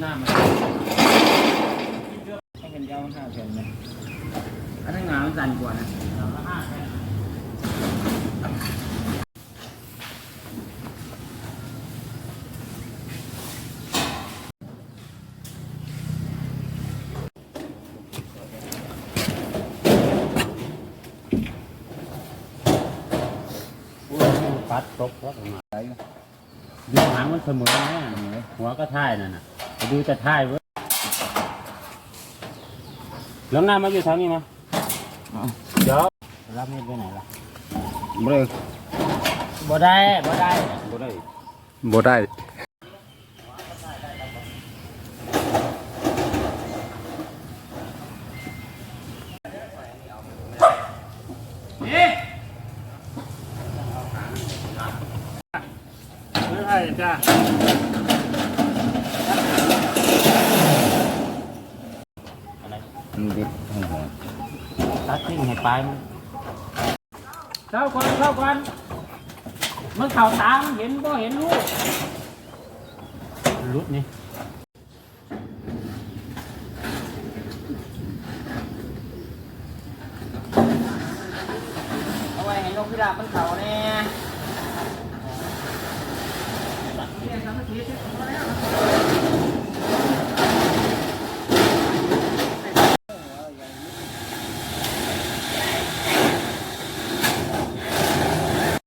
หน้ามันให้กันยาวห้าแผ่นไหมอันนั้นงามันสั่นกว่านะห้าแผ่นปัดตกวัดออกมาดูหางมันเสมอแน่หัวก็ท่ายนั่นน่ะ ดูจะท่ายเว้ยแล้วหน้ามาอยู่ทางนี้มั้ยเดี๋ยวรับมีดไปไหนล่ะบ่ได้บ่ได้บ่ได้บ่ได้บ่ได้ไม่ใช่จ้า มันดิบให้หัวตัดทิ้งให้ปลายมันเข้าก่อนเข้าก่อนมันเข่าตามเห็นก็เห็นลูกรุดนี่เอาไว้ให้นกพิราบมันเข่าแน่